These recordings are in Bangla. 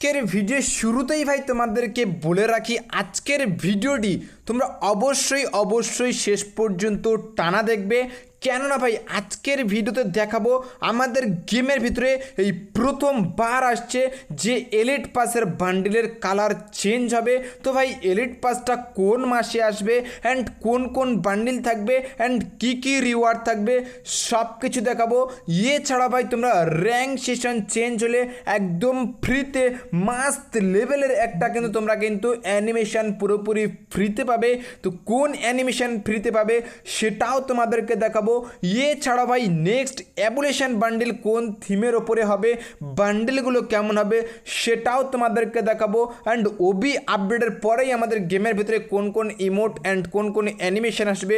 আজকের ভিডিও শুরুতেই ভাই তোমাদেরকে বলে রাখি আজকের ভিডিওটি তোমরা অবশ্যই অবশ্যই শেষ পর্যন্ত টানা দেখবে। কেননা ভাই, আজকের ভিডিওতে দেখাবো আমাদের গেমের ভিতরে এই প্রথমবার আসছে যে এলিট পাসের বান্ডিলের কালার চেঞ্জ হবে। তো ভাই এলিট পাসটা কোন মাসে আসবে অ্যান্ড কোন কোন বান্ডিল থাকবে অ্যান্ড কী কী রিওয়ার্ড থাকবে সব কিছু দেখাবো। এছাড়া ভাই, তোমরা র্যাঙ্ক সেশন চেঞ্জ হলে একদম ফ্রিতে মাস্ট লেভেলের একটা কিন্তু তোমরা কিন্তু অ্যানিমেশন পুরোপুরি ফ্রিতে পাবে। তো কোন অ্যানিমেশন ফ্রিতে পাবে সেটাও তোমাদেরকে দেখাবো। এছাড়া ভাই নেক্সট অ্যাবুলেশন বান্ডিল কোন থিমের ওপরে হবে বান্ডিলগুলো কেমন হবে সেটাও তোমাদেরকে দেখাবো। অ্যান্ড ওবি আপডেটের পরেই আমাদের গেমের ভিতরে কোন কোন ইমোট অ্যান্ড কোন কোন অ্যানিমেশন আসবে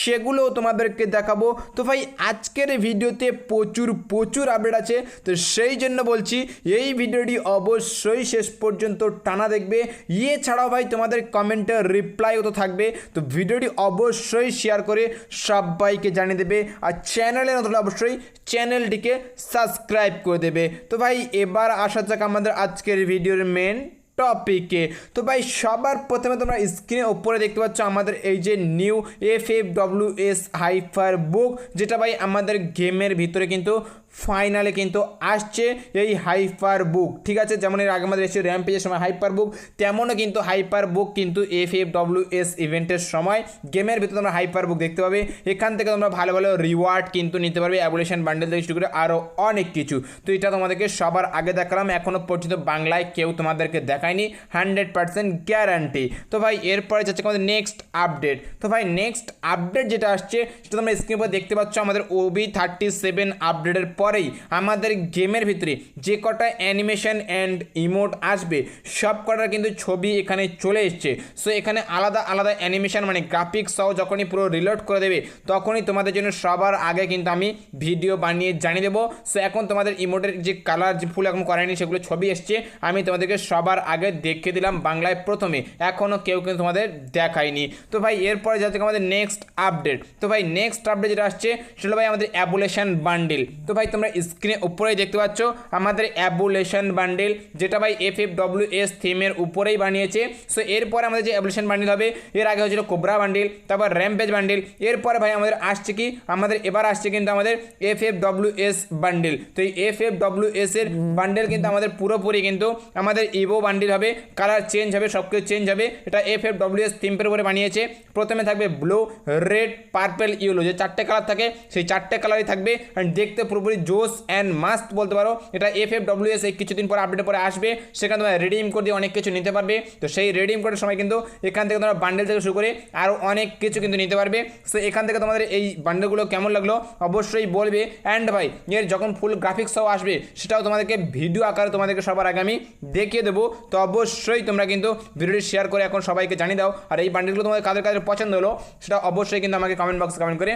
সেগুলোও তোমাদেরকে দেখাবো। তো ভাই, আজকের ভিডিওতে প্রচুর প্রচুর আপডেট আছে। তো সেই জন্য বলছি, এই ভিডিওটি অবশ্যই শেষ পর্যন্ত টানা দেখবে। এছাড়াও ভাই, তোমাদের কমেন্টে রিপ্লাইও তো থাকবে। তো ভিডিওটি অবশ্যই শেয়ার করে সবাইকে জানিয়ে দেবে। আর চ্যানেলে নতুন অবশ্যই চ্যানেলটিকে সাবস্ক্রাইব করে দেবে। তো ভাই, এবার আসা যাক আমাদের আজকের ভিডিওর মেন টপিকে তো ভাই, সবার প্রথমে তোমরা স্ক্রিনে ওপরে দেখতে পাচ্ছ আমাদের এই যে new F F W S hyper book যেটা ভাই আমাদের গেমের ভিতরে কিন্তু ফাইনালে কিন্তু আসছে এই হাইপার বুক ঠিক আছে? যেমন এর আগে আমাদের এসে র্যাম পেজের সময় হাইপার বুক তেমনও কিন্তু হাইপার বুক কিন্তু এফ এফ ডব্লিউ এস ইভেন্টের সময় গেমের ভিতরে তোমরা হাইপার বুক দেখতে পাবে। এখান থেকে তোমরা ভালো ভালো রিওয়ার্ড কিন্তু নিতে পারবে, অ্যাবুলেশন বান্ডেল থেকে শুরু করে আরও অনেক কিছু। তো এটা তোমাদেরকে সবার আগে দেখালাম এখনও পর্যন্ত বাংলায় কেউ তোমাদেরকে দেখায়নি, হান্ড্রেড পার্সেন্ট গ্যারান্টি। তো ভাই, এরপরে যাচ্ছে আমাদের নেক্সট আপডেট। তো ভাই, নেক্সট আপডেট যেটা আসছে, সেটা তোমরা স্ক্রিনের উপর দেখতে পাচ্ছ আমাদের ওবি থার্টি সেভেন আপডেটের পরেই আমাদের গেমের ভিতরে যে কটা অ্যানিমেশন অ্যান্ড ইমোট আসবে, সব কটার কিন্তু ছবি এখানে চলে এসছে। সো এখানে আলাদা আলাদা অ্যানিমেশন মানে গ্রাফিক্স সহ যখনই পুরো রিলোড করে দেবে, তখনই তোমাদের জন্য সবার আগে কিন্তু আমি ভিডিও বানিয়ে জানিয়ে দেবো। সো এখন তোমাদের ইমোটের যে কালার যে ফুল এখন করায়নি সেগুলো ছবি এসছে। আমি তোমাদেরকে সবার আগে দেখিয়ে দিলাম বাংলায় প্রথমে, এখনও কেউ কিন্তু তোমাদের দেখায়নি। তো ভাই, এরপরে যাতে আমাদের নেক্সট আপডেট তো ভাই নেক্সট আপডেট যেটা আসছে, সেটা ভাই আমাদের অ্যাবুলেশন বান্ডিল তো ভাই তোমরা স্ক্রিনে উপরেই দেখতে পাচ্ছ, আমাদের অ্যাবুলেশন বান্ডিল যেটা ভাই এফ এফ ডব্লিউ এস থিমের উপরেই বানিয়েছে। সো এরপরে আমাদের যে অ্যাবুলেশন বান্ডিল হবে, এর আগে হয়েছিল কোবরা বান্ডিল তারপর র্যাম্পেজ বান্ডিল এরপরে ভাই আমাদের আসছে কি? আমাদের এবার আসছে কিন্তু আমাদের F F W S bundle তো এই এফ এফ ডব্লিউ এস এর বান্ডিল কিন্তু আমাদের পুরোপুরি কিন্তু আমাদের ইভো বান্ডিল হবে কালার চেঞ্জ হবে সব কিছু চেঞ্জ হবে। এটা এফ এফ ডব্লিউ এস থিমের উপরে বানিয়েছে। প্রথমে থাকবে ব্লু রেড পার্পেল ইউলো যে চারটে কালার থাকে, সেই চারটে কালারই থাকবে। অ্যান্ড দেখতে পুরোপুরি জোস অ্যান্ড মাস্ট বলতে পারো। এটা এফ এফ ডব্লিউ এস এই কিছুদিন পরে আপডেট পরে আসবে। সেখানে তোমরা রেডিম কোড দিয়ে অনেক কিছু নিতে পারবে। তো সেই রেডিম কোডের সময় কিন্তু এখান থেকে তোমরা বান্ডেল থেকে শুরু করে আরও অনেক কিছু কিন্তু নিতে পারবে। সো এখান থেকে তোমাদের এই বান্ডেলগুলো কেমন লাগল অবশ্যই বলবে। অ্যান্ড ভাই, এর যখন ফুল গ্রাফিক্স সহ আসবে, সেটাও তোমাদেরকে ভিডিও আকারে তোমাদেরকে সবার আগে আমি দেখিয়ে দেবো। তো অবশ্যই তোমরা কিন্তু ভিডিওটি শেয়ার করে এখন সবাইকে জানিয়ে দাও। আর এই বান্ডেলগুলো তোমাদের কাদের কাদের পছন্দ হলো, সেটা অবশ্যই কিন্তু আমাকে কমেন্ট বক্সে কমেন্ট করে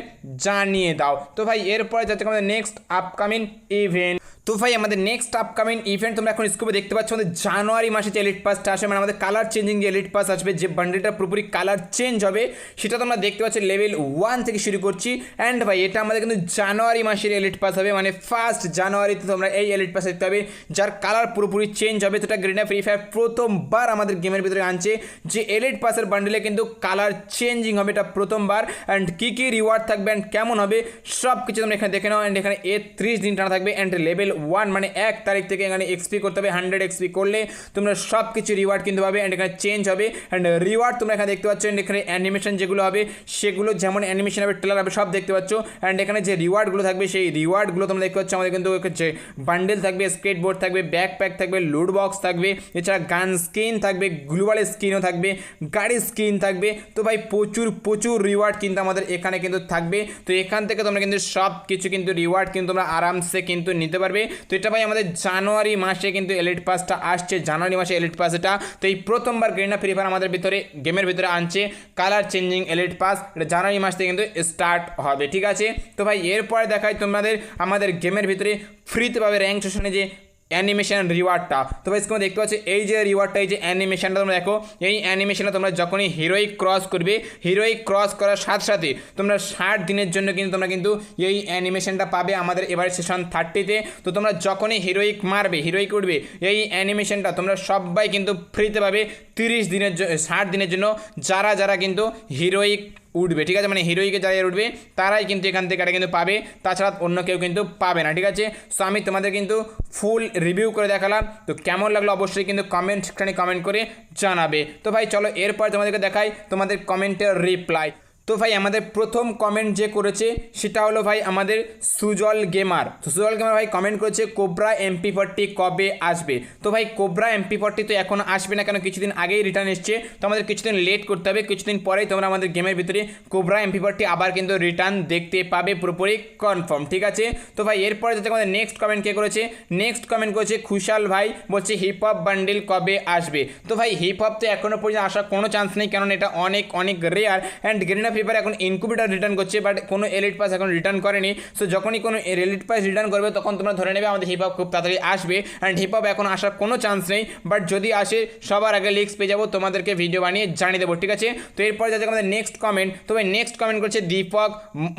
জানিয়ে দাও। তো ভাই, এরপরে যাচ্ছে আমাদের নেক্সট আপকামিং ইভেন্ট তো ভাই, আমাদের নেক্সট আপকামিং ইভেন্ট তোমরা এখন স্কুপে দেখতে পাচ্ছ, আমাদের জানুয়ারি মাসে যে এলিট পাসটা আসবে মানে আমাদের কালার চেঞ্জিং যে এলিট পাস আসবে, যে বান্ডেলটা পুরোপুরি কালার চেঞ্জ হবে, সেটা তোমরা দেখতে পাচ্ছ লেভেল ওয়ান থেকে শুরু করছি। অ্যান্ড ভাই, এটা আমাদের কিন্তু জানুয়ারি মাসের এলিট পাস হবে মানে ফার্স্ট জানুয়ারিতে তোমরা এই এলিট পাস দেখতে হবে যার কালার পুরোপুরি চেঞ্জ হবে। সেটা গ্রিনা ফ্রি ফায়ার প্রথমবার আমাদের গেমের ভিতরে আনছে, যে এলিট পাসের বান্ডেলে কিন্তু কালার চেঞ্জিং হবে এটা প্রথমবার। অ্যান্ড কী কী রিওয়ার্ড থাকবে অ্যান্ড কেমন হবে সব কিছু তোমরা এখানে দেখে নাও। অ্যান্ড এখানে এ ত্রিশ দিন টানা থাকবে অ্যান্ড লেভেল ওয়ান মানে এক তারিখ থেকে এখানে এক্সপি করতে হবে হান্ড্রেড এক্সপি করলে তোমরা সব কিছু রিওয়ার্ড কিন্তু পাবে অ্যান্ড এখানে চেঞ্জ হবে অ্যান্ড রিওয়ার্ড তোমরা এখানে দেখতে পাচ্ছ অ্যান্ড এখানে অ্যানিমেশন যেগুলো হবে, সেগুলো যেমন অ্যানিমেশন হবে ট্রেলার হবে, সব দেখতে পাচ্ছ অ্যান্ড এখানে যে রিওয়ার্ডগুলো থাকবে, সেই রিওয়ার্ডগুলো তোমরা দেখতে পাচ্ছ, আমাদের কিন্তু হচ্ছে বান্ডেল থাকবে স্কেট বোর্ড থাকবে ব্যাকপ্যাক থাকবে লুড বক্স থাকবে, এছাড়া গান স্কিন থাকবে গ্লোবাল স্কিনও থাকবে, গাড়ির স্কিন থাকবে, তো ভাই প্রচুর প্রচুর রিওয়ার্ড কিন্তু আমাদের এখানে কিন্তু থাকবে, তো এখান থেকে তোমরা কিন্তু সব কিছু কিন্তু রিওয়ার্ড কিন্তু তোমরা আরামসে কিন্তু নিতে পারবে তো এটা ভাই আমাদের জানুয়ারি মাসে কিন্তু এলিট পাসটা আসছে। জানুয়ারি মাসে এলিট পাস এটা। তো এই প্রথমবার গ্রেনা ফ্রি ফায়ার আমাদের ভিতরে গেমের ভিতরে আনছে। কালার চেঞ্জিং এলিট পাস এটা জানুয়ারি মাস থেকে কিন্তু স্টার্ট হবে, ঠিক আছে? তো ভাই, এরপরে দেখায় তোমাদের, আমাদের গেমের ভিতরে ফ্রিতে পাবে র্যাঙ্ক সেশনে যে অ্যানিমেশন রিওয়ার্ডটা। তোমরা দেখতে পাচ্ছ, এই যে রিওয়ার্ডটা, এই যে অ্যানিমেশনটা তোমরা দেখো, এই অ্যানিমেশনে তোমরা যখনই হিরোইক ক্রস করবে হিরোইক ক্রস করার সাথে সাথে তোমরা ষাট দিনের জন্য কিন্তু তোমরা কিন্তু এই অ্যানিমেশনটা পাবে আমাদের এবারে সেশন থার্টিতে তো তোমরা যখনই হিরোইক মারবে হিরোইক উঠবে, এই অ্যানিমেশনটা তোমরা সবাই কিন্তু ফ্রিতে পাবে তিরিশ দিনের ষাট দিনের জন্য। যারা যারা কিন্তু হিরোইক উঠবে, ঠিক আছে? মানে হিরোইকে যারা উঠবে, তারাই কিন্তু এখান থেকে এটা কিন্তু পাবে। তাছাড়া অন্য কেউ কিন্তু পাবে না, ঠিক আছে? সো আমি তোমাদের কিন্তু ফুল রিভিউ করে দেখালাম। তো কেমন লাগল অবশ্যই কিন্তু কমেন্ট সেকশানে কমেন্ট করে জানাবে। তো ভাই, চলো, এরপর তোমাদেরকে দেখাই তোমাদের কমেন্টের রিপ্লাই তো ভাই, আমাদের প্রথম কমেন্ট যে করেছে, সেটা হলো ভাই আমাদের সুজল গেমার। তো সুজল গেমার ভাই কমেন্ট করেছে, কোবরা এমপি ফোরটি কবে আসবে? তো ভাই, কোবরা এমপি ফোরটি তো এখন আসবে না কেন? কিছুদিন আগেই রিটার্ন এসছে। তো আমাদের কিছুদিন লেট করতে হবে। কিছুদিন পরেই তোমরা আমাদের গেমের ভিতরে কোবরা এমপি ফোরটি আবার কিন্তু রিটার্ন দেখতে পাবে। পুরোপুরি কনফার্ম ঠিক আছে? তো ভাই, এরপরে যাতে আমাদের নেক্সট কমেন্ট কে করেছে? নেক্সট কমেন্ট করেছে খুশাল ভাই, বলছে হিপ হপ বান্ডিল কবে আসবে? তো ভাই হিপ হপ তো এখনও পর্যন্ত আসার কোনো চান্স নেই। কারণ এটা অনেক অনেক রেয়ার অ্যান্ড গেরিনা ফিফার এখন ইনকুবেটার রিটার্ন করছে বাট কোনো এলিট পাস এখন রিটার্ন করেনি। সো যখনই কোনো এলিট পাস রিটার্ন করবে, তখন তোমরা ধরে নেবে আমাদের হিপ হপ খুব তাড়াতাড়ি আসবে অ্যান্ড হিপ হপ এখন আসার কোনো চান্স নেই। বাট যদি আসে, সবার আগে লিক্স পেয়ে যাব, তোমাদেরকে ভিডিও বানিয়ে জানিয়ে দেবো, ঠিক আছে? তো এরপর যাতে আমাদের নেক্সট কমেন্ট তো ভাই নেক্সট কমেন্ট করছে দীপক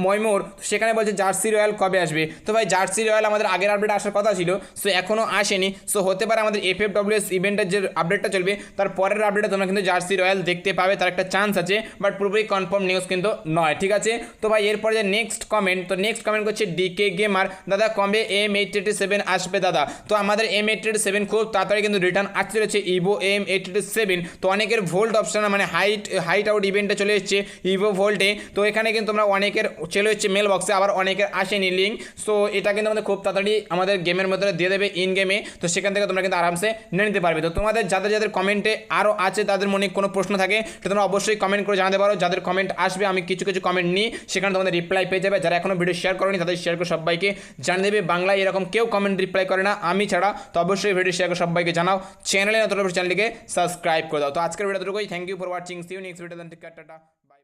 ময়মুর সেখানে বলছে জার্সি রয়্যাল কবে আসবে? তো ভাই জার্সি রয়্যাল আমাদের আগের আপডেট আসার কথা ছিল সো এখনও আসেনি। সো হতে পারে আমাদের এফ এফ ডব্লিউ এস ইভেন্টের যে আপডেটটা চলবে, তার পরের আপডেটে তোমরা কিন্তু জার্সি রয়্যাল দেখতে পাবে, তার একটা চান্স আছে বাট পুরোপুরি কনফার্ম নিউজ কিন্তু নয়, ঠিক আছে? তো ভাই, এরপরে যে নেক্সট কমেন্ট তো নেক্সট কমেন্ট করছে ডিকে গেমার দাদা, কবে এম এইট সেভেন আসবে দাদা? তো আমাদের এম এইট সেভেন খুব তাড়াতাড়ি কিন্তু রিটার্ন আসতে চলেছে evo M eight eighty seven তো অনেকের ভোল্ট অপশন মানে হাইট হাইট আউট ইভেন্টে চলে এসছে ইভো ভোল্টে তো এখানে কিন্তু তোমরা অনেকের চলে এসছে মেল বক্সে আবার অনেকের আসেনি লিঙ্ক সো এটা কিন্তু আমাদের খুব তাড়াতাড়ি আমাদের গেমের মধ্যে দিয়ে দেবে ইন গেমে তো সেখান থেকে তোমরা কিন্তু আরামসে নিয়ে নিতে পারবে। তো তোমাদের, যাদের যাদের কমেন্টে আরও আছে, তাদের মনে কোনো প্রশ্ন থাকে তো তোমরা অবশ্যই কমেন্ট করে জানাতে পারো। যাদের কমেন্ট আসবে আমি কিছু কিছু কমেন্ট নিই, সেখানে তোমাদের রিপ্লাই পেয়ে যাবে। যারা এখনও ভিডিও শেয়ার করেনি, তাদের শেয়ার করে সবাইকে জানিয়ে দেবে। বাংলায় এরকম কেউ কমেন্ট রিপ্লাই করে না, আমি ছাড়া। তো অবশ্যই ভিডিও শেয়ার করে সবাইকে জানাও। চ্যানেলে নতুন চ্যানেলটিকে সাবস্ক্রাইব করে দাও। তো আজকের ভিডিও টুকুই thank you for watching see you next video